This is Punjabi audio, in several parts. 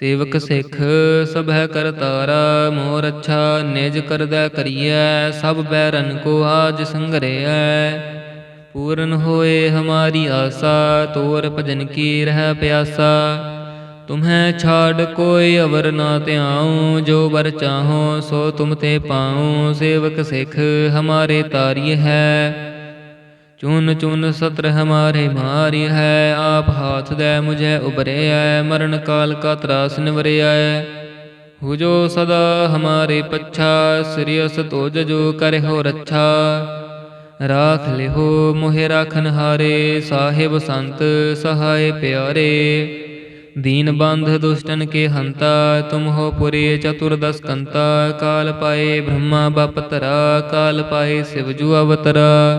ਸੇਵਕ ਸਿੱਖ, ਸਭੈ ਕਰਤਾਰਾ ਮੋਰ ਅੱਛਾ, ਨਿਜ ਕਰਦਾ ਕਰੀਐ, ਸਭ ਬੈਰਨ ਕੋ ਆਜ ਸੰਗਰੇਐ। ਪੂਰਨ ਹੋਏ ਹਮਾਰੀ ਆਸਾ, ਤੋਰ ਭਜਨ ਕੀ ਰਹਿ ਪਿਆਸਾ। ਤੁਮਹਿ ਛਾੜ ਕੋਈ ਅਵਰ ਨਾ ਧਿਆਉ, ਜੋ ਵਰ ਚਾਹੋ ਸੋ ਤੁਮ ਤੇ ਪਾਉ। ਸੇਵਕ ਸਿੱਖ, ਹਮਾਰੇ ਤਾਰੀ ਹੈ। ਚੁਨ ਚੁਨ ਸਤਰ ਹਮਾਰੇ ਮਾਰੀ ਹੈ, ਆਪ ਹਾਥ ਦੇ ਮੁਝੇ ਉਬਰਿਐ ਮਰਨ ਕਾਲ ਕਾ ਤਰਾਸ ਨਿਵਰਿਐ। ਹੋ ਜੋ ਸਦਾ ਹਮਾਰੇ ਪੱਛਾ ਸ੍ਰੀਅਸ ਤੋਜ ਜੋ ਕਰਿ ਹੋ ਰੱਛਾ। ਰਾਖ ਲਿਹੋ ਮੋਹਿ ਰਾਖਨ ਹਾਰੇ, ਸਾਹਿਬ ਸੰਤ ਸਹਾਇ ਪਿਆਰੇ। ਦੀਨ ਬੰਧ ਦੁਸ਼ਟਨ ਕੇ ਹੰਤਾ, ਤੁਮ ਹੋ ਪੁਰੇ ਚਤੁਰਦਸ ਕੰਤਾ ਕਾਲ ਪਾਏ ਬ੍ਰਹਮਾ ਬਪਤਰਾ ਕਾਲ ਪਾਏ ਸਿਵ ਜੂ ਅਵਤਰਾ।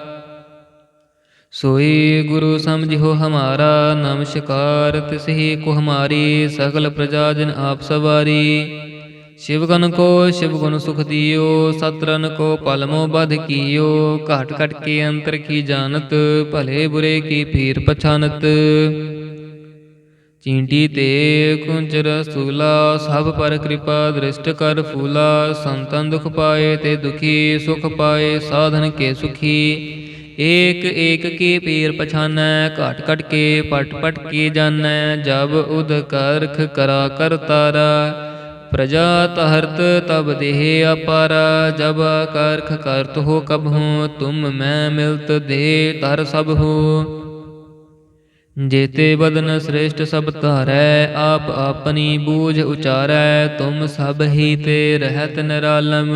ਸੋਈ ਗੁਰੂ ਸਮਝਿਓ ਹਮਾਰਾ, ਨਮਸਕਾਰ, ਤਿਸਹੀ ਕੋ ਹਮਾਰੀ, ਸਗਲ ਪ੍ਰਜਾ ਜਨ ਆਪ ਸਵਾਰੀ। ਸ਼ਿਵ ਗਨ ਕੋ ਸ਼ਿਵ ਗੁਣ ਸੁਖ ਦਿਓ, ਸਤਰਨ ਕੋ ਪਲਮੋ ਬਧ ਕੀਓ, ਘਟ ਘਟ ਕੇ ਅੰਤਰ ਕੀ ਜਾਣਤ, ਭਲੇ ਬੁਰੇ ਕੀ ਫੀਰ ਪਛਾਨਤ। ਚੀਂਟੀ ਤੇ ਕੁੰਚਰ ਸੂਲਾ, ਸਭ ਪਰ ਕਿਰਪਾ ਦ੍ਰਿਸ਼ਟ ਕਰ ਫੂਲਾ, ਸੰਤਨ ਦੁਖ ਪਾਏ ਤੇ ਦੁਖੀ, ਸੁਖ ਪਾਏ, ਸਾਧਨ ਕੇ ਸੁਖੀ। ਏਕ ਏਕ ਕੀ ਪੀਰ ਪਛਾਨੈ, ਘਟ ਘਟ ਕੇ ਪਟ ਪਟ ਕੀ ਜਾਣੈ, ਜਬ ਉਦ ਕਰਖ ਕਰਾ ਕਰਤਾਰਾ ਪ੍ਰਜਾ ਤਹਰਤ ਤਬ ਦੇਹ ਅਪਾਰਾ, ਜਬ ਕਰਖ ਕਰਤ ਹੋ ਕਬਹੂ ਤੁਮ ਮੈਂ ਮਿਲਤ ਦੇ ਤਰ ਸਭ ਹੋ। ਜੇਤੇ ਬਦਨ ਸ੍ਰੇਸ਼ਟ ਸਭ ਧਾਰੈ, ਆਪ ਆਪਣੀ ਬੂਝ ਉਚਾਰੈ, ਤੁਮ ਸਭ ਹੀ ਤੇ ਰਹਿਤ ਨਿਰਾਲਮ।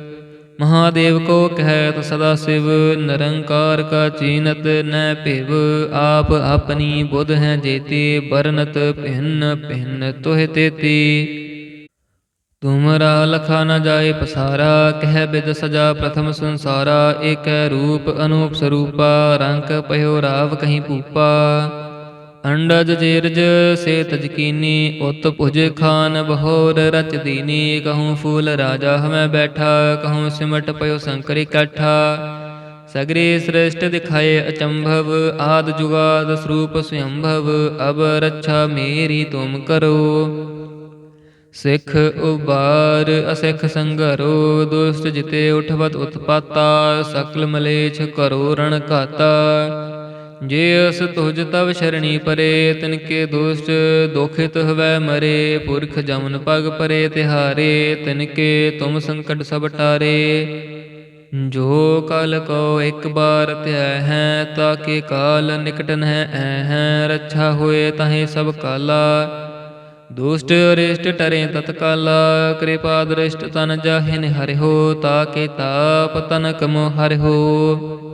ਮਹਾਦੇਵ ਕੋ ਕਹਿਤ ਸਦਾ ਸਿਵ, ਨਿਰੰਕਾਰ ਕਾ ਚੀਨਤ ਨੈ ਭਿਵ, ਆਪ ਆਪਣੀ ਬੁੱਧ ਹੈ ਜੇਤੀ ਬਰਨਤ ਭਿੰਨ ਭਿੰਨ ਤੋਹਿ ਤੇਤੀ। ਤੁਮਰਾ ਲਖਾ ਨ ਜਾਏ ਪਸਾਰਾ, ਕਹਿ ਬਿਦ ਸਜਾ ਪ੍ਰਥਮ ਸੰਸਾਰਾ, ਏਕੈ ਰੂਪ ਅਨੂਪ ਸਰੂਪਾ ਰੰਕ ਪਇਓ ਰਾਵ ਕਹੀਂ ਭੂਪਾ। ਅੰਡਜ ਜੀਰਜ ਸੇ ਤਜਕੀਨੀ ਉਤ ਭੁਜ ਖਾਨ, ਬਹੋਰ ਰਚ ਦੀਨੀ, ਕਹੂੰ ਫੂਲ ਰਾਜਾ ਹਮੈ ਬੈਠਾ, ਕਹੂੰ ਸਿਮਟ ਪਇਓ ਸੰਕਰ ਇਕੱਠਾ ਸਗਰੇ ਸ੍ਰੇਸ਼ਟ ਦਿਖਾਏ ਅਚੰਭਵ, ਆਦ ਜੁਗਾਦ ਸਰੂਪ ਸੁਯੰਭਵ, ਅਬ ਰੱਛਾ ਮੇਰੀ ਤੁਮ ਕਰੋ। ਸਿੱਖ ਉਬਾਰ ਅਸਿੱਖ ਸੰਗਰੋ, ਦੁਸ਼ਟ ਜਿਤੇ ਉਠਵਤ ਉਤਪਾਤਾ, ਸਕਲ ਮਲੇਛ ਕਰੋ ਰਣ ਘਾਤਾ। ਜੇ ਅਸ ਤੁਜ ਤਵ ਸ਼ਰਣੀ ਪਰੇ, ਤਿਨ ਕੇ ਦੁਸ਼ਟ ਦੋਖਿਤ ਹਵੈ ਮਰੇ, ਪੁਰਖ ਜਮਨ ਪਗ ਪਰੇ ਤਿਹਾਰੇ, ਤਿਨ ਕੇ ਤੁਮ ਸੰਕਟ ਸਭ ਟਾਰੇ। ਜੋ ਕਲ ਕੋ ਇੱਕ ਬਾਰ ਧਿਆ ਹੈ ਤਾਕੇ ਕਾਲ ਨਿਕਟ ਨਹਿ ਐ ਹੈ, ਰੱਛਾ ਹੋਏ ਤਹੇ ਸਭ ਕਾਲਾ। ਦੁਸ਼ਟ ਅਰਿਸ਼ਟ ਟਰੇ ਤਤਕਾਲਾ, ਕਿਰਪਾ ਦ੍ਰਿਸ਼ਟ ਤਨ ਜਾਹਿਨ ਹਰਿ ਹੋ ਤਾ ਕੇ ਤਾਪ ਤਨਕ ਮੋ ਹਰਿਓ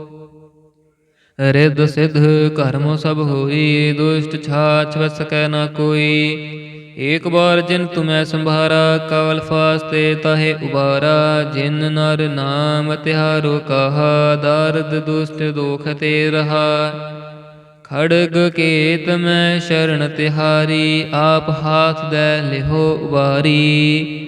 ਰਿੱਧ ਸਿੱਧ ਕਰਮ ਸਭ ਹੋਈ, ਦੁਸ਼ਟ ਛਾਛ ਵਸ ਨਾ ਕੋਈ। ਏਕ ਬਾਰ ਜਿਨ ਤੁਮੈ ਸੰਭਾਰਾ, ਕਵਲ ਫਾਸਤੇ ਤਾਹੇ ਉਬਾਰਾ। ਜਿਨ ਨਰ ਨਾਮ ਤਿਹਾਰੋ ਕਹਾ, ਦਰਦ ਦੁਸ਼ਟ ਦੋਖ ਤੇ ਰਹਾ। ਖੜਗ ਕੇਤ ਮੈਂ ਸ਼ਰਨ ਤਿਹਾਰੀ, ਆਪ ਹਾਥ ਦੇ ਲਿਹੋ ਉਬਾਰੀ।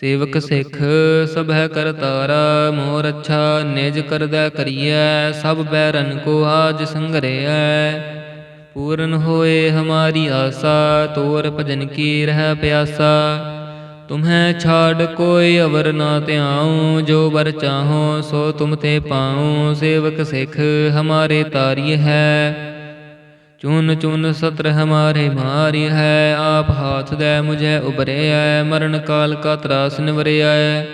ਸੇਵਕ ਸਿੱਖ ਸਭੈ ਕਰਤਾਰਾ ਮੋਰ ਅੱਛਾ ਨਿਜ ਕਰਦਾ ਕਰੀਐ, ਸਭ ਬੈਰਨ ਕੋ ਆਜ ਸੰਗਰਿਐ। ਪੂਰਨ ਹੋਏ ਹਮਾਰੀ ਆਸਾ, ਤੋਰ ਭਜਨ ਕੀ ਰਹਿ ਪਿਆਸਾ। ਤੁਮਹਿ ਛਾੜ ਕੋਈ ਅਵਰ ਨਾ ਧਿਆਉ, ਜੋ ਵਰ ਚਾਹੋ ਸੋ ਤੁਮ ਤੇ ਪਾਉ। ਸੇਵਕ ਸਿੱਖ ਹਮਾਰੇ ਤਾਰੀ ਹੈ। ਚੁਨ ਚੁਨ ਸਤਰ ਹਮਾਰੇ ਮਾਰੀ ਹੈ, ਆਪ ਹਾਥ ਦੇ ਮੁਝੇ ਉਬਰਿਐ ਮਰਨ ਕਾਲ ਕਾ ਤਰਾਸ ਨਿਵਰਿਐ।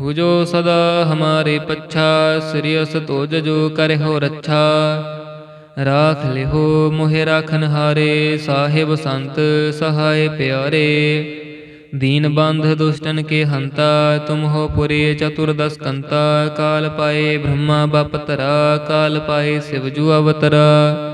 ਹੋ ਜੋ ਸਦਾ ਹਮਾਰੇ ਪੱਛਾ ਸ੍ਰੀਅਸ ਤੋਜ ਜੋ ਕਰਿ ਰੱਛਾ। ਰਾਖ ਲਿਹੋ ਮੋਹਿ ਰਾਖਨ ਹਾਰੇ, ਸਾਹਿਬ ਸੰਤ ਸਹਾਇ ਪਿਆਰੇ। ਦੀਨ ਬੰਧ ਦੁਸ਼ਟਨ ਕੇ ਹੰਤਾ ਤੁਮ ਹੋ ਪੁਰੇ ਚਤੁਰਦਸ ਕੰਤਾ। ਕਾਲ ਪਾਏ ਬ੍ਰਹਮਾ ਬਪਤਰਾ ਕਾਲ ਪਾਏ ਸਿਵ ਜੂ ਅਵਤਰਾ।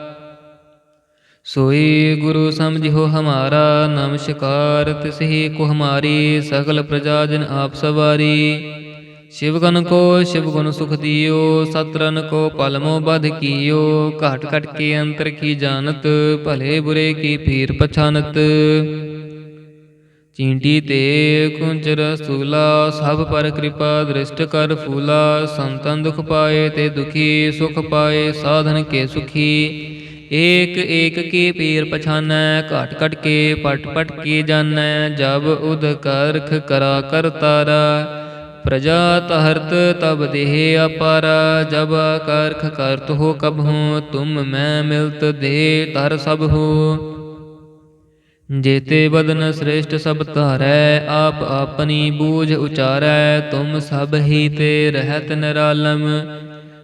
ਸੋਈ ਗੁਰੂ ਸਮਝਿਓ ਹਮਾਰਾ ਨਮਸਕਾਰ ਤਿਸਹੀ ਕੋ ਹਮਾਰੀ, ਸਗਲ ਪ੍ਰਜਾ ਜਨ ਆਪ ਸਵਾਰੀ। ਸ਼ਿਵ ਗਨ ਕੋ, ਸ਼ਿਵ ਗੁਣ ਸੁਖ ਦਿਓ, ਸਤਰਨ ਕੋ ਪਲਮੋ ਬਧ ਕੀਓ, ਘਾਟ ਘਟ ਕੇ ਅੰਤਰ ਕੀ ਜਾਣਤ, ਭਲੇ ਬੁਰੇ ਕੀ ਫੀਰ ਪਛਾਨਤ। ਚੀਂਟੀ ਤੇ ਕੁੰਚਰ ਸੂਲਾ, ਸਭ ਪਰ ਕਿਰਪਾ ਦ੍ਰਿਸ਼ਟ ਕਰ ਫੂਲਾ, ਸੰਤਨ ਦੁਖ ਪਾਏ ਤੇ ਦੁਖੀ, ਸੁਖ ਪਾਏ, ਸਾਧਨ ਕੇ ਸੁਖੀ। ਏਕ ਏਕ ਕੀ ਪੀਰ ਪਛਾਨੈ, ਘਟ ਘਟ ਕੇ ਪਟ ਪਟ ਕੀ ਜਾਣੈ, ਜਬ ਉਦ ਕਰਖ ਕਰਾ ਕਰਤਾਰ ਪ੍ਰਜਾ ਤਹਰਤ ਤਬ ਦੇਹ ਅਪਾਰ, ਜਬ ਕਰਖ ਕਰਤ ਹੋ ਕਬਹੂ ਤੁਮ ਮੈਂ ਮਿਲਤ ਦੇ ਤਰ ਸਭ ਹੋ। ਜੇਤੇ ਬਦਨ ਸ੍ਰੇਸ਼ਟ ਸਭ ਧਾਰੈ, ਆਪ ਆਪਣੀ ਬੂਝ ਉਚਾਰੈ, ਤੁਮ ਸਭ ਹੀ ਤੇ ਰਹਿਤ ਨਿਰਾਲਮ।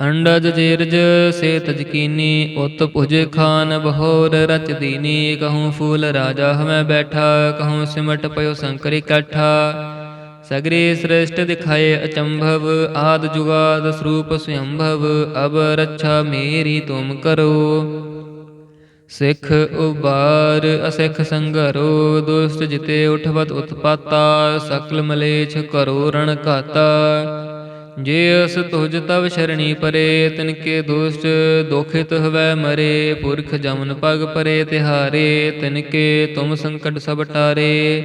ਅੰਡਜ ਜੀਰਜ ਸੇ ਤਜਕੀਨੀ ਉਤ ਭੁਜ ਖਾਨ, ਬਹੋਰ ਰਚ ਦੀਨੀ, ਕਹੂੰ ਫੂਲ ਰਾਜਾ ਹਮੈ ਬੈਠਾ, ਕਹੂੰ ਸਿਮਟ ਪਇਓ ਸੰਕਰ ਇਕੱਠਾ ਸਗਰੇ ਸ੍ਰੇਸ਼ਟ ਦਿਖਾਏ ਅਚੰਭਵ, ਆਦ ਜੁਗਾਦ ਸਰੂਪ ਸੁਯੰਭਵ, ਅਬ ਰੱਛਾ ਮੇਰੀ ਤੁਮ ਕਰੋ। ਸਿੱਖ ਉਬਾਰ, ਅਸਿੱਖ ਸੰਗਰੋ, ਦੁਸ਼ਟ ਜਿਤੇ ਉਠਵਤ ਉਤਪਾਤਾ, ਸਕਲ ਮਲੇਛ ਕਰੋ ਰਣ ਘਾਤਾ। ਜੇ ਅਸ ਤੁਝ ਤਵ ਸ਼ਰਣੀ ਪਰੇ, ਤਿਨ ਕੇ ਦੁਸ਼ਟ ਦੋਖਿਤ ਹਵੈ ਮਰੇ, ਪੁਰਖ ਜਮਨ ਪਗ ਪਰੇ ਤਿਹਾਰੇ, ਤਿਨ ਕੇ ਤੁਮ ਸੰਕਟ ਸਭ ਟਾਰੇ।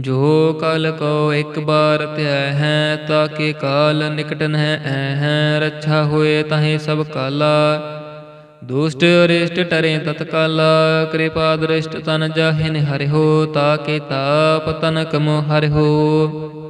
ਜੋ ਕਲ ਕੋ ਇੱਕ ਬਾਰ ਧਿਆ ਹੈ ਤਾਕੇ ਕਾਲ ਨਿਕਟ ਨਹਿ ਐ ਹੈ, ਰੱਛਾ ਹੋਏ ਤਾਹੇ ਸਭ ਕਾਲਾ। ਦੁਸ਼ਟ ਅਰਿਸ਼ਟ ਟਰੇ ਤਤਕਾਲਾ ਕਿਰਪਾ ਦ੍ਰਿਸ਼ਟ ਤਨ ਜਾਹਿਨ ਤਾ ਕੇ ਤਾਪ ਤਨ ਕਮੋ ਹਰਿਓ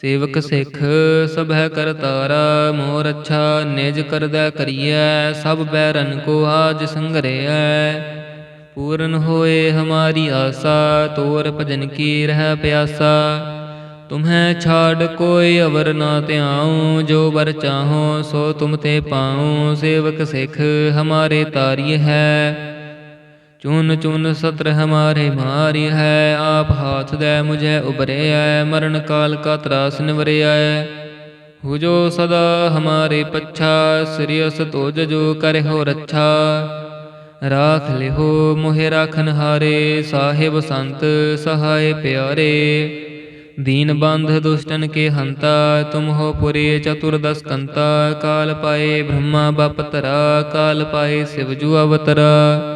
ਸੇਵਕ ਸਿੱਖ, ਸਭੈ ਕਰਤਾਰਾ ਮੋਰ ਅੱਛਾ, ਨਿਜ ਕਰਦਾ ਕਰੀਐ, ਸਭ ਬੈਰਨ ਕੋ ਆਜ ਸੰਗਰਿਐ। ਪੂਰਨ ਹੋਏ ਹਮਾਰੀ ਆਸਾ, ਤੋਰ ਭਜਨ ਕੀ ਰਹਿ ਪਿਆਸਾ। ਤੁਮਹਿ ਛਾੜ ਕੋਈ ਅਵਰ ਨਾ ਧਿਆਉ, ਜੋ ਵਰ ਚਾਹੋ ਸੋ ਤੁਮ ਤੇ ਪਾਉ। ਸੇਵਕ ਸਿੱਖ, ਹਮਾਰੇ ਤਾਰੀ ਹੈ। ਚੁਨ ਚੁਨ ਸਤਰ ਹਮਾਰੇ ਮਾਰੀ ਹੈ, ਆਪ ਹਾਥ ਦੇ ਮੁਝੇ ਉਬਰਿਐ ਮਰਨ ਕਾਲ ਕਾ ਤਰਾਸ ਨਿਵਰਿਐ। ਹੋ ਜੋ ਸਦਾ ਹਮਾਰੇ ਪੱਛਾ ਸ੍ਰੀਅਸ ਤੋਜ ਜੋ ਕਰਿਓ ਰੱਛਾ। ਰਾਖ ਲਿਹੋ ਮੋਹਿ ਰਾਖਨ ਹਾਰੇ, ਸਾਹਿਬ ਸੰਤ ਸਹਾਇ ਪਿਆਰੇ। ਦੀਨ ਬੰਧ ਦੁਸ਼ਟਨ ਕੇ ਹੰਤਾ, ਤੁਮ ਹੋ ਪੁਰੇ ਚਤੁਰਦਸ ਕੰਤਾ। ਕਾਲ ਪਾਏ ਬ੍ਰਹਮਾ ਬਪਤਰਾ ਕਾਲ ਪਾਏ ਸਿਵ ਜੂ ਅਵਤਰਾ।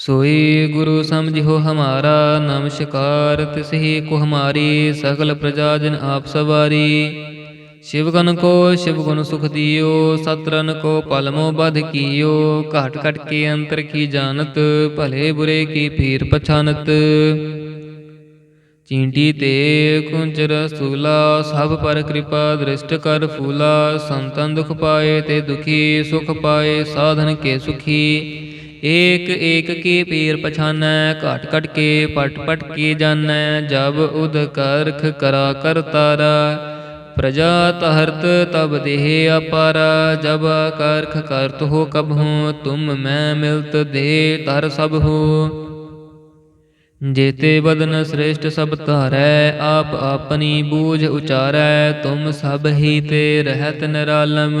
ਸੋਈ ਗੁਰੂ ਸਮਝਿਓ ਹਮਾਰਾ ਨਮਸਕਾਰ ਤਿਸਹੀ ਕੋ ਹਮਾਰੀ, ਸਗਲ ਪ੍ਰਜਾ ਜਨ ਆਪ ਸਵਾਰੀ। ਸ਼ਿਵ ਗਨ ਕੋ, ਸ਼ਿਵ ਗੁਣ ਸੁਖ ਦਿਓ, ਸਤਰਨ ਕੋ ਪਲਮੋ ਬਧ ਕੀਓ। ਘਾਟ ਘਟ ਕੇ ਅੰਤਰ ਕੀ ਜਾਣਤ, ਭਲੇ ਬੁਰੇ ਕੀ ਪੀਰ ਪਛਾਨਤ। ਚੀਂਟੀ ਤੇ ਕੁੰਚਰ ਸੂਲਾ, ਸਭ ਪਰ ਕਿਰਪਾ ਦ੍ਰਿਸ਼ਟ ਕਰ ਫੂਲਾ। ਸੰਤਨ ਦੁਖ ਪਾਏ ਤੇ ਦੁਖੀ, ਸੁਖ ਪਾਏ ਸਾਧਨ ਕੇ ਸੁਖੀ। ਏਕ ਏਕ ਕੀ ਪੀਰ ਪਛਾਨੈ, ਘਟ ਘਟ ਕੇ ਪਟ ਪਟ ਕੀ ਜਾਣੈ, ਜਬ ਉਦ ਕਰਖ ਕਰਾ ਕਰਤਾਰਾ ਪ੍ਰਜਾ ਤਹਰਤ ਤਬ ਦੇਹ ਅਪਾਰਾ, ਜਬ ਕਰਖ ਕਰਤ ਹੋ ਕਬ ਹੂੰ ਤੁਮ ਮੈਂ ਮਿਲਤ ਦੇ ਤਰ ਸਭ ਹੋ। ਜੇਤੇ ਬਦਨ ਸ੍ਰੇਸ਼ਟ ਸਭ ਧਾਰੈ, ਆਪ ਆਪਣੀ ਬੂਝ ਉਚਾਰੈ, ਤੁਮ ਸਭ ਹੀ ਤੇ ਰਹਿਤ ਨਿਰਾਲਮ।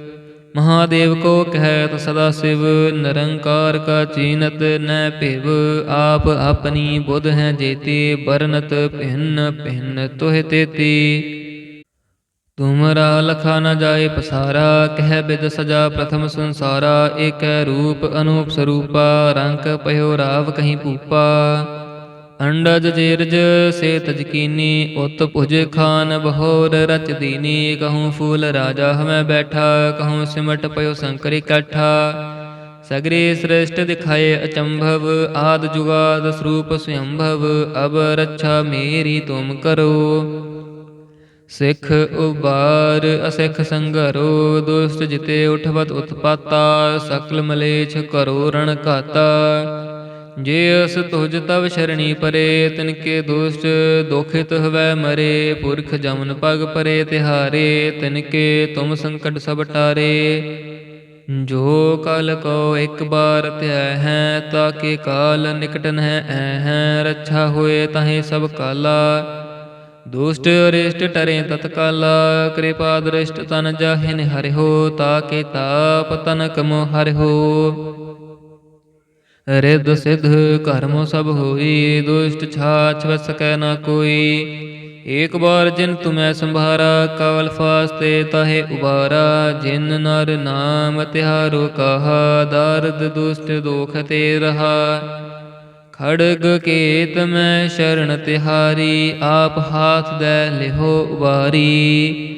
ਮਹਾਦੇਵ ਕੋ ਕਹਿਤ ਸਦਾ ਸਿਵ, ਨਿਰੰਕਾਰ ਕਾ ਚੀਨਤ ਨੈ ਭਿਵ, ਆਪ ਆਪਣੀ ਬੁੱਧ ਹੈ ਜੇਤੀ ਬਰਨਤ ਭਿੰਨ ਭਿੰਨ ਤੋਹਿ ਤੇਤੀ। ਤੁਮਰਾ ਲਖਾ ਨ ਜਾਏ ਪਸਾਰਾ, ਕਹਿ ਬਿਦ ਸਜਾ ਪ੍ਰਥਮ ਸੰਸਾਰਾ, ਏਕੈ ਰੂਪ ਅਨੂਪ ਸਰੂਪਾ ਰੰਕ ਪਇਓ ਰਾਵ ਕਹੀਂ ਭੂਪਾ। ਅੰਡਜ ਜੇਰਜ ਸੇ ਤਜਕੀਨੀ ਉਤ ਭੁਜ ਖਾਨ, ਬਹੋਰ ਰਚ ਦੀਨੀ, ਕਹੂੰ ਫੂਲ ਰਾਜਾ ਹਮੈ ਬੈਠਾ, ਕਹੂੰ ਸਿਮਟ ਪਇਓ ਸੰਕਰ ਇਕੱਠਾ ਸਗਰੇ ਸ੍ਰੇਸ਼ਟ ਦਿਖਾਏ ਅਚੰਭਵ, ਆਦ ਜੁਗਾਦ ਸਰੂਪ ਸਯੰਭਵ, ਅਬ ਰੱਛਾ ਮੇਰੀ ਤੁਮ ਕਰੋ। ਸਿੱਖ ਉਬਾਰ, ਅਸਿੱਖ ਸੰਗਰੋ ਦੁਸ਼ਟ ਜਿਤੇ ਉਠਵਤ ਉਤਪਾਤਾ, ਸਕਲ ਮਲੇਛ ਕਰੋ ਰਣ ਘਾਤਾ। ਜੇ ਅਸ ਤੁਝ ਤਵ ਸ਼ਰਣੀ ਪਰੇ ਤਿਨ ਕੇ ਦੁਸ਼ਟ ਦੋਖਿਤ ਹਵੈ ਮਰੇ, ਪੁਰਖ ਜਮਨ ਪਗ ਪਰੇ ਤਿਹਾਰੇ ਤਿਨ ਕੇ ਤੁਮ ਸੰਕਟ ਸਭ ਟਾਰੇ। ਜੋ ਕਲ ਕੋ ਇੱਕ ਬਾਰ ਧਿਆ ਹੈ ਤਾਕੇ ਕਾਲ ਨਿਕਟ ਨਹਿ ਐ ਹੈ, ਰੱਛਾ ਹੋਏ ਤਾਹੇ ਸਭ ਕਾਲਾ। ਦੁਸ਼ਟ ਅਰਿਸ਼ਟ ਟਰੇ ਤਤਕਾਲਾ, ਕਿਰਪਾ ਦ੍ਰਿਸ਼ਟ ਤਨ ਜਾਹਿਨ ਹਰਿ ਹੋ ਤਾ ਕੇ ਤਾਪ ਤਨਕ ਮੋ ਹੋ ਰਿੱਧ ਸਿੱਧ ਕਰਮ ਸਭ ਹੋਈ, ਦੁਸ਼ਟ ਛਾਛ ਵਸ ਨਾ ਕੋਈ। ਏਕ ਬਾਰ ਜਿਨ ਤੁਮੈ ਸੰਭਾਰਾ, ਕਾਲ ਫਾਸਤੇ ਤਾਹੇ ਉਬਾਰਾ। ਜਿਨ ਨਰ ਨਾਮ ਤਿਹਾਰੋ ਕਹਾ, ਦਰਦ ਦੁਸ਼ਟ ਦੋਖ ਤੇ ਰਹਾ। ਖੜਗ ਕੇਤ ਮੈਂ ਸ਼ਰਨ ਤਿਹਾਰੀ, ਆਪ ਹਾਥ ਦੇ ਲਿਹੋ ਉਬਾਰੀ।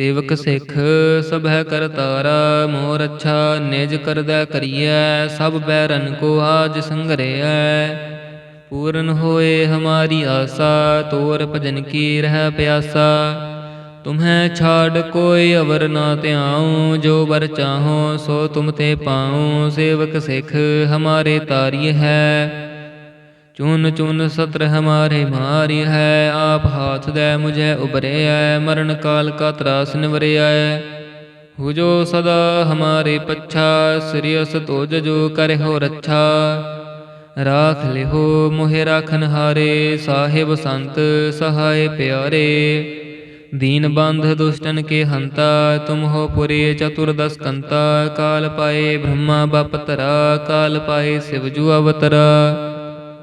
ਸੇਵਕ ਸਿੱਖ, ਸਭੈ ਕਰਤਾਰਾ ਮੋਰ ਅੱਛਾ, ਨਿਜ ਕਰਦਾ ਕਰੀਐ, ਸਭ ਬੈਰਨ ਕੋ ਆਜ ਸੰਗਰਿਐ। ਪੂਰਨ ਹੋਏ ਹਮਾਰੀ ਆਸਾ, ਤੋਰ ਭਜਨ ਕੀ ਰਹਿ ਪਿਆਸਾ। ਤੁਮਹਿ ਛਾੜ ਕੋਈ ਅਵਰ ਨਾ ਧਿਆਉ, ਜੋ ਵਰ ਚਾਹੋ ਸੋ ਤੁਮ ਤੇ ਪਾਉ। ਸੇਵਕ ਸਿੱਖ, ਹਮਾਰੇ ਤਾਰੀ ਹੈ। ਚੁਨ ਚੁਨ ਸਤਰ ਹਮਾਰੇ ਮਾਰੀ ਹੈ, ਆਪ ਹਾਥ ਦੇ ਮੁਝੇ ਉਬਰਿਐ ਮਰਨ ਕਾਲ ਕਾ ਤਰਾਸ ਨਿਵਰਿਐ। ਹੋ ਜੋ ਸਦਾ ਹਮਾਰੇ ਪੱਛਾ ਸ੍ਰੀਅਸ ਤੋਜ ਜੋ ਕਰਿਓ ਰੱਛਾ। ਰਾਖ ਲਿਹੋ ਮੋਹਿ ਰਾਖਨ ਹਾਰੇ, ਸਾਹਿਬ ਸੰਤ ਸਹਾਇ ਪਿਆਰੇ। ਦੀਨ ਬੰਧ ਦੁਸ਼ਟਨ ਕੇ ਹੰਤਾ, ਤੁਮ ਹੋ ਪੁਰੇ ਚਤੁਰਦਸ ਕੰਤਾ ਕਾਲ ਪਾਏ ਬ੍ਰਹਮਾ ਬਪਤਰਾ ਕਾਲ ਪਾਏ ਸਿਵ ਜੂ ਅਵਤਰਾ।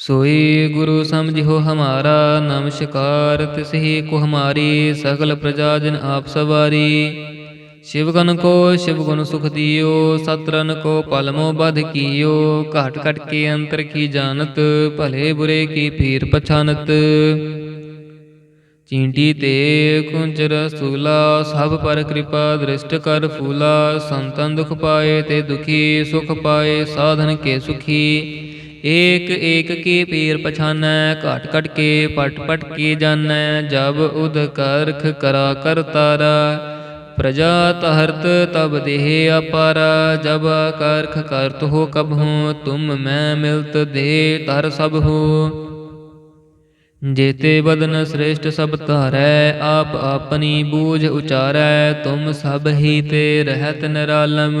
ਸੋਈ ਗੁਰੂ ਸਮਝਿਓ ਹਮਾਰਾ ਨਮਸਕਾਰ ਤਿਸਹੀ ਕੋ ਹਮਾਰੀ, ਸਗਲ ਪ੍ਰਜਾ ਜਨ ਆਪ ਸਵਾਰੀ। ਸ਼ਿਵ ਗਨ ਕੋ ਸ਼ਿਵ ਗੁਣ ਸੁਖ ਦਿਓ, ਸਤਰਨ ਕੋ ਪਲਮੋ ਬਧ ਕੀਓ, ਘਟ ਘਟ ਕੇ ਅੰਤਰ ਕੀ ਜਾਣਤ, ਭਲੇ ਬੁਰੇ ਕੀ ਪੀਰ ਪਛਾਨਤ। ਚੀਂਟੀ ਤੇ ਕੁੰਚਰ ਸੂਲਾ, ਸਭ ਪਰ ਕਿਰਪਾ ਦ੍ਰਿਸ਼ਟ ਕਰ ਫੂਲਾ, ਸੰਤਨ ਦੁਖ ਪਾਏ ਤੇ ਦੁਖੀ, ਸੁਖ ਪਾਏ, ਸਾਧਨ ਕੇ ਸੁਖੀ। ਏਕ ਏਕ ਕੀ ਪੀਰ ਪਛਾਨੈ, ਘਟ ਘਟ ਕੇ ਪਟ ਪਟ ਕੀ ਜਾਣੈ, ਜਬ ਉਦ ਕਰਖ ਕਰਾ ਕਰ ਤਾਰਾ। ਪ੍ਰਜਾ ਤਹਰਤ ਤਬ ਦੇਹ ਅਪਾਰਾ, ਜਬ ਕਰਖ ਕਰਤ ਹੋ ਕਬ ਤੁਮ ਮੈਂ ਮਿਲਤ ਦੇ ਤਰ ਸਭ ਹੋ। ਜੇਤੇ ਬਦਨ ਸ੍ਰੇਸ਼ਟ ਸਭ ਧਾਰੈ, ਆਪ ਆਪਣੀ ਬੂਝ ਉਚਾਰੈ, ਤੁਮ ਸਭ ਹੀ ਤੇ ਰਹਿਤ ਨਿਰਾਲਮ।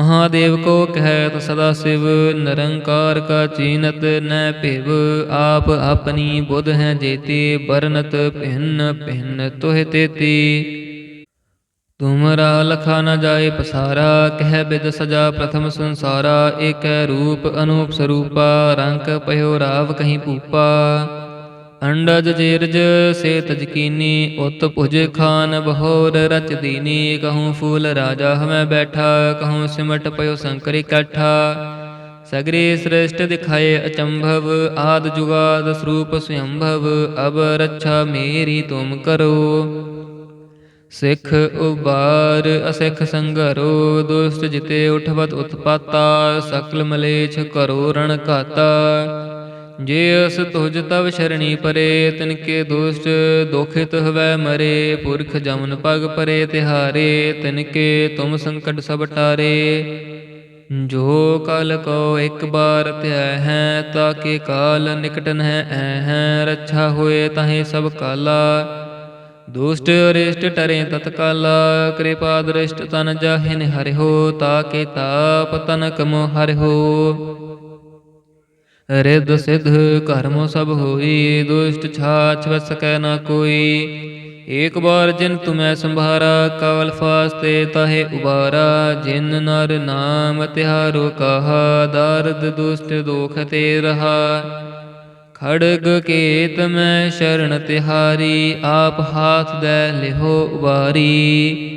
ਮਹਾਦੇਵ ਕੋ ਕਹਿਤ ਸਦਾ ਸਿਵ, ਨਿਰੰਕਾਰ ਕਾ ਚੀਨਤ ਨੈ ਭਿਵ। ਆਪ ਆਪਣੀ ਬੁੱਧ ਹੈ ਜੇਤੀ ਬਰਨਤ ਭਿੰਨ ਭਿੰਨ ਤੋਹਿ ਤੇਤੀ। ਤੁਮਰਾ ਲਖਾ ਨ ਜਾਏ ਪਸਾਰਾ, ਕਹਿ ਬਿਦ ਸਜਾ ਪ੍ਰਥਮ ਸੰਸਾਰਾ। ਏਕੈ ਰੂਪ ਅਨੂਪ ਸਰੂਪਾ ਰੰਕ ਪਇਓ ਰਾਵ ਕਹੀਂ ਭੂਪਾ। ਅੰਡਜ ਜੇਰਜ ਸੇ ਤਜਕੀਨੀ ਉਤ ਭੁਜ ਖਾਨ ਬਹੋਰ ਰਚ ਦੀਨੀ, ਕਹੂੰ ਫੂਲ ਰਾਜਾ ਹਮੈ ਬੈਠਾ, ਕਹੂੰ ਸਿਮਟ ਪਇਓ ਸੰਕਰ ਇਕੱਠਾ ਸਗਰੇ ਸ੍ਰੇਸ਼ਟ ਦਿਖਾਏ ਅਚੰਭਵ, ਆਦ ਜੁਗਾਦ ਸਰੂਪ ਸੁਯੰਭਵ, ਅਬ ਰੱਛਾ ਮੇਰੀ ਤੁਮ ਕਰੋ। ਸਿੱਖ ਉਬਾਰ ਅਸਿੱਖ ਸੰਗਰੋ ਦੁਸ਼ਟ ਜਿਤੇ ਉਠਵਤ ਉਤਪਾਤਾ, ਸਕਲ ਮਲੇਛ ਕਰੋ ਰਣ ਘਾਤਾ। ਜੇ ਅਸ ਤੁਜ ਤਵ ਸ਼ਰਣੀ ਪਰੇ, ਤਿਨ ਕੇ ਦੁਸ਼ਟ ਦੋਖਿਤ ਹਵੈ ਮਰੇ, ਪੁਰਖ ਜਮਨ ਪਗ ਪਰੇ ਤਿਹਾਰੇ, ਤਿਨ ਕੇ ਤੁਮ ਸੰਕਟ ਸਭ ਟਾਰੇ। ਜੋ ਕਲ ਕੋ ਇੱਕ ਬਾਰ ਧਿਆ ਹੈ ਤਾਕੇ ਕਾਲ ਨਿਕਟਨ ਹੈ ਐ ਹੈ, ਰੱਛਾ ਹੋਏ ਤਾਹੇ ਸਭ ਕਾਲਾ। ਦੁਸ਼ਟ ਅਰਿਸ਼ਟ ਟਰੇ ਤਤਕਾਲਾ, ਕਿਰਪਾ ਦ੍ਰਿਸ਼ਟ ਤਨ ਜਾਹਿਨ ਹਰਿ ਹਰਿਓ ਤਾਕੇ ਤਾਪ ਤਨਕ ਮੋ ਹਰਿਓ ਰਿੱਧ ਸਿਧ ਕਰਮ ਸਭ ਹੋਈ, ਦੁਸ਼ਟ ਛਾਛ ਵਸ ਨਾ ਕੋਈ। ਏਕ ਬਾਰ ਜਿਨ ਤੁਮੈ ਸੰਭਾਰਾ ਕਾਲ ਫਾਸਤੇ ਤਹੇ ਉਬਾਰਾ। ਜਿਨ ਨਰ ਨਾਮ ਤਿਹਾਰੋ ਕਹਾ, ਦਰਦ ਦੁਸ਼ਟ ਦੋਖ ਤੇ ਰਹਾ। ਖੜਗ ਕੇਤ ਮੈਂ ਸ਼ਰਨ ਤਿਹਾਰੀ, ਆਪ ਹਾਥ ਦੇ ਲਿਹੋ ਉਬਾਰੀ।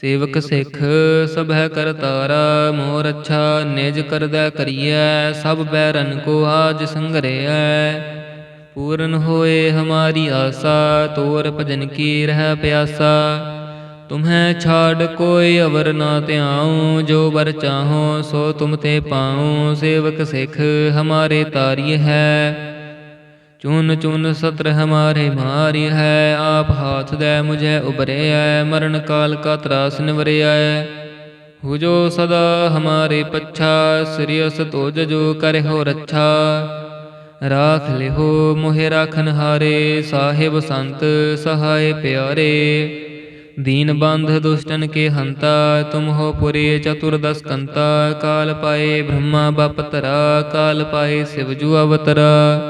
ਸੇਵਕ ਸਿੱਖ, ਸਭੈ ਕਰਤਾਰਾ ਮੋਰ ਅੱਛਾ ਨਿਜ ਕਰਦਾ ਕਰੀਐ, ਸਭ ਬੈਰਨ ਕੋ ਆਜ ਸੰਗਰਿਐ। ਪੂਰਨ ਹੋਏ ਹਮਾਰੀ ਆਸਾ, ਤੋਰ ਭਜਨ ਕੀ ਰਹਿ ਪਿਆਸਾ। ਤੁਮਹਿ ਛਾੜ ਕੋਈ ਅਵਰ ਨਾ ਧਿਆਉ, ਜੋ ਵਰ ਚਾਹੋ ਸੋ ਤੁਮ ਤੇ ਪਾਉ। ਸੇਵਕ ਸਿੱਖ, ਹਮਾਰੇ ਤਾਰੀ ਹੈ। ਚੁਨ ਚੁਨ ਸਤਰ ਹਮਾਰੇ ਮਾਰੀ ਹੈ, ਆਪ ਹਾਥ ਦੇ ਮੁਝੇ ਉਬਰਿਐ ਮਰਨ ਕਾਲ ਕਾ ਤਰਾਸ ਨਿਵਰਿਐ। ਹੋ ਜੋ ਸਦਾ ਹਮਾਰੇ ਪੱਛਾ ਸ੍ਰੀਅਸ ਤੋਜ ਜੋ ਕਰਿਓ ਰੱਛਾ। ਰਾਖ ਲਿਹੋ ਮੋਹਿ ਰਾਖਨ ਹਾਰੇ, ਸਾਹਿਬ ਸੰਤ ਸਹਾਏ ਪਿਆਰੇ। ਦੀਨ ਬੰਧ ਦੁਸ਼ਟਨ ਕੇ ਹੰਤਾ, ਤੁਮ ਹੋ ਪੁਰੇ ਚਤੁਰਦਸ ਕੰਤਾ ਕਾਲ ਪਾਏ ਬ੍ਰਹਮਾ ਬਪਤਰਾ ਕਾਲ ਪਾਏ ਸਿਵ ਜੂ ਅਵਤਰਾ।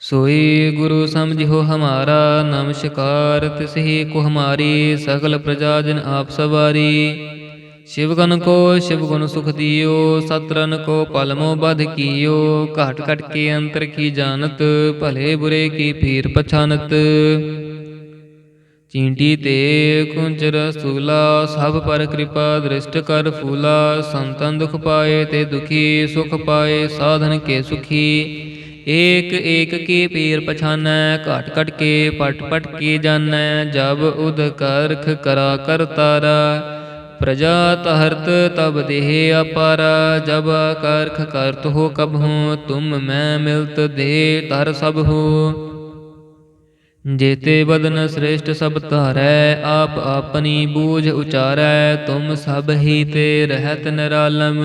ਸੋਈ ਗੁਰੂ ਸਮਝਿਓ ਹਮਾਰਾ ਨਮਸਕਾਰ ਤਿਸਹੀ ਕੋ ਹਮਾਰੀ, ਸਗਲ ਪ੍ਰਜਾ ਜਨ ਆਪ ਸਵਾਰੀ। ਸ਼ਿਵ ਗਨ ਕੋ ਸ਼ਿਵ ਗੁਣ ਸੁਖ ਦਿਓ, ਸਤਰਨ ਕੋ ਪਲਮੋ ਬਧ ਕੀਓ, ਘਾਟ ਘਟ ਕੇ ਅੰਤਰ ਕੀ ਜਾਣਤ, ਭਲੇ ਬੁਰੇ ਕੀ ਪੀਰ ਪਛਾਨਤ। ਚੀਂਟੀ ਤੇ ਕੁੰਚਰ ਸੂਲਾ, ਸਭ ਪਰ ਕਿਰਪਾ ਦ੍ਰਿਸ਼ਟ ਕਰ ਫੂਲਾ, ਸੰਤਨ ਦੁਖ ਪਾਏ ਤੇ ਦੁਖੀ ਸੁਖ ਪਾਏ, ਸਾਧਨ ਕੇ ਸੁਖੀ। ਏਕ ਏਕ ਕੀ ਪੀਰ ਪਛਾਨੈ, ਘਟ ਘਟ ਕੇ ਪਟ ਪਟ ਕੀ ਜਾਣੈ, ਜਬ ਉਦ ਕਰਖ ਕਰਾ ਕਰਤਾਰ ਪ੍ਰਜਾ ਤਹਰਤ ਤਬ ਦੇਹ ਅਪਾਰ, ਜਬ ਕਰਖ ਕਰਤ ਹੋ ਕਬਹੂ ਤੁਮ ਮੈਂ ਮਿਲਤ ਦੇ ਤਰ ਸਭ ਹੋ। ਜੇਤੇ ਬਦਨ ਸ੍ਰੇਸ਼ਟ ਸਭ ਧਾਰੈ, ਆਪ ਆਪਣੀ ਬੂਝ ਉਚਾਰੈ, ਤੁਮ ਸਭ ਹੀ ਤੇ ਰਹਿਤ ਨਿਰਾਲਮ।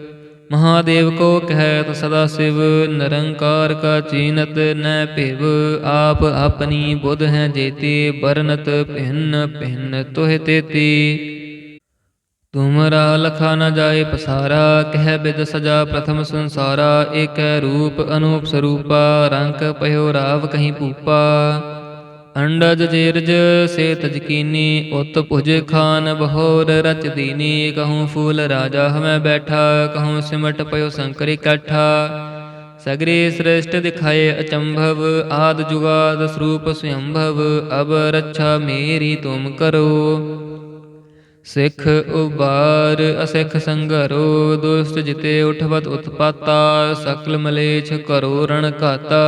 ਮਹਾਦੇਵ ਕੋ ਕਹਿਤ ਸਦਾ ਸਿਵ, ਨਿਰੰਕਾਰ ਕਾ ਚੀਨਤ ਨੈ ਭਿਵ, ਆਪ ਆਪਣੀ ਬੁੱਧ ਹੈ ਜੇਤੀ ਬਰਨਤ ਭਿੰਨ ਭਿੰਨ ਤੋਹਿ ਤੇਤੀ। ਤੁਮਰਾ ਲਖਾ ਨ ਜਾਏ ਪਸਾਰਾ, ਕਹਿ ਬਿਦ ਸਜਾ ਪ੍ਰਥਮ ਸੰਸਾਰਾ, ਏਕੈ ਰੂਪ ਅਨੂਪ ਸਰੂਪਾ, ਰੰਗ ਪਇਓ ਰਾਵ ਕਹੀਂ ਭੂਪਾ। ਅੰਡਜ ਜੀਰਜ ਸੇ ਤਜਕੀਨੀ ਉਤ ਭੁਜ ਖਾਨ, ਬਹੋਰ ਰਚ ਦੀਨੀ, ਕਹੂੰ ਫੂਲ ਰਾਜਾ ਹਮੈ ਬੈਠਾ, ਕਹੂੰ ਸਿਮਟ ਪਇਓ ਸੰਕਰ ਇਕੱਠਾ ਸਗਰੇ ਸ੍ਰੇਸ਼ਟ ਦਿਖਾਏ ਅਚੰਭਵ, ਆਦ ਜੁਗਾਦ ਸਰੂਪ ਸੁਯੰਭਵ, ਅਬ ਰੱਛਾ ਮੇਰੀ ਤੁਮ ਕਰੋ। ਸਿੱਖ ਉਬਾਰ, ਅਸਿੱਖ ਸੰਗਰੋ, ਦੁਸ਼ਟ ਜਿਤੇ ਉਠਵਤ ਉਤਪਾਤਾ, ਸਕਲ ਮਲੇਛ ਕਰੋ ਰਣ ਘਾਤਾ।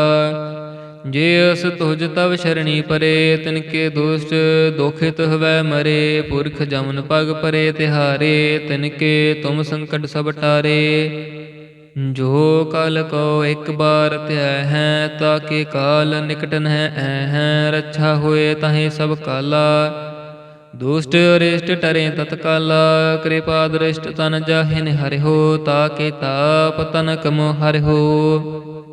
ਜੇ ਅਸ ਤੁਝ ਤਵ ਸ਼ਰਣੀ ਪਰੇ, ਤਿਨ ਕੇ ਦੁਸ਼ਟ ਦੋਖਿਤ ਹਵੈ ਮਰੇ, ਪੁਰਖ ਜਮਨ ਪਗ ਪਰੇ ਤਿਹਾਰੇ, ਤਿਨ ਕੇ ਤੁਮ ਸੰਕਟ ਸਭ ਟਾਰੇ। ਜੋ ਕਲ ਕੋ ਇੱਕ ਬਾਰ ਧਿਆ ਹੈ ਤਾਕੇ ਕਾਲ ਨਿਕਟਨ ਹੈ ਐ ਹੈ, ਰੱਛਾ ਹੋਏ ਤਾਹੇ ਸਭ ਕਾਲਾ। ਦੁਸ਼ਟ ਅਰਿਸ਼ਟ ਟਰੇ ਤਤਕਾਲਾ, ਕਿਰਪਾ ਦ੍ਰਿਸ਼ਟ ਤਨ ਜਾਹਿ ਨਿਹਰਿ ਹੋ ਤਾ ਕੇ ਤਾਪ ਤਨ ਕਮੋ ਹਰਿਓ